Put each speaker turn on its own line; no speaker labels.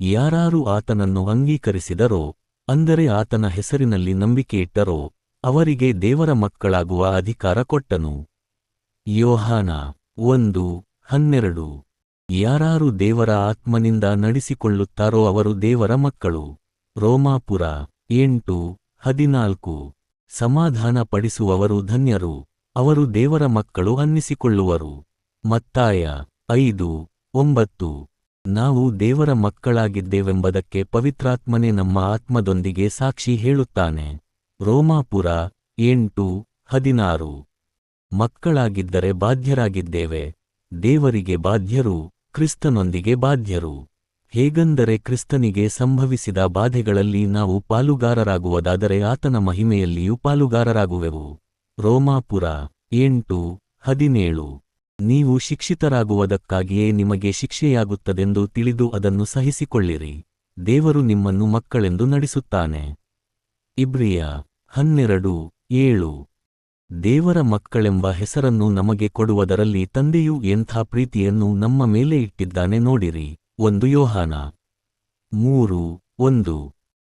ಯಾರಾರು ಆತನನ್ನು ಅಂಗೀಕರಿಸಿದರೋ, ಅಂದರೆ ಆತನ ಹೆಸರಿನಲ್ಲಿ ನಂಬಿಕೆಯಿಟ್ಟರೋ, ಅವರಿಗೆ ದೇವರ ಮಕ್ಕಳಾಗುವ ಅಧಿಕಾರ ಕೊಟ್ಟನು. ಯೋಹಾನ ಒಂದು, ಹನ್ನೆರಡು. ಯಾರಾರು ದೇವರ ಆತ್ಮನಿಂದ ನಡೆಸಿಕೊಳ್ಳುತ್ತಾರೋ ಅವರು ದೇವರ ಮಕ್ಕಳು. ರೋಮಾಪುರ ಎಂಟು, ಹದಿನಾಲ್ಕು. ಸಮಾಧಾನ ಪಡಿಸುವವರು ಧನ್ಯರು, ಅವರು ದೇವರ ಮಕ್ಕಳು ಅನ್ನಿಸಿಕೊಳ್ಳುವರು. ಮತ್ತಾಯ ಐದು, ಒಂಬತ್ತು. ನಾವು ದೇವರ ಮಕ್ಕಳಾಗಿದ್ದೇವೆಂಬುದಕ್ಕೆ ಪವಿತ್ರಾತ್ಮನೇ ನಮ್ಮ ಆತ್ಮದೊಂದಿಗೆ ಸಾಕ್ಷಿ ಹೇಳುತ್ತಾನೆ. ರೋಮಾಪುರ ಎಂಟು ಹದಿನಾರು. ಮಕ್ಕಳಾಗಿದ್ದರೆ ಬಾಧ್ಯರಾಗಿದ್ದೇವೆ. ದೇವರಿಗೆ ಬಾಧ್ಯರು, ಕ್ರಿಸ್ತನೊಂದಿಗೆ ಬಾಧ್ಯರು. ಹೇಗೆಂದರೆ ಕ್ರಿಸ್ತನಿಗೆ ಸಂಭವಿಸಿದ ಬಾಧೆಗಳಲ್ಲಿ ನಾವು ಪಾಲುಗಾರರಾಗುವುದಾದರೆ ಆತನ ಮಹಿಮೆಯಲ್ಲಿಯೂ ಪಾಲುಗಾರರಾಗುವೆವು. ರೋಮಾಪುರ ಎಂಟು ಹದಿನೇಳು. ನೀವು ಶಿಕ್ಷಿತರಾಗುವುದಕ್ಕಾಗಿಯೇ ನಿಮಗೆ ಶಿಕ್ಷೆಯಾಗುತ್ತದೆಂದು ತಿಳಿದು ಅದನ್ನು ಸಹಿಸಿಕೊಳ್ಳಿರಿ. ದೇವರು ನಿಮ್ಮನ್ನು ಮಕ್ಕಳೆಂದು ನಡೆಸುತ್ತಾನೆ. ಇಬ್ರಿಯ ಹನ್ನೆರಡು, ಏಳು. ದೇವರ ಮಕ್ಕಳೆಂಬ ಹೆಸರನ್ನು ನಮಗೆ ಕೊಡುವುದರಲ್ಲಿ ತಂದೆಯು ಎಂಥ ಪ್ರೀತಿಯನ್ನು ನಮ್ಮ ಮೇಲೆ ಇಟ್ಟಿದ್ದಾನೆ ನೋಡಿರಿ. ಒಂದು ಯೋಹಾನ. ಮೂರು, ಒಂದು.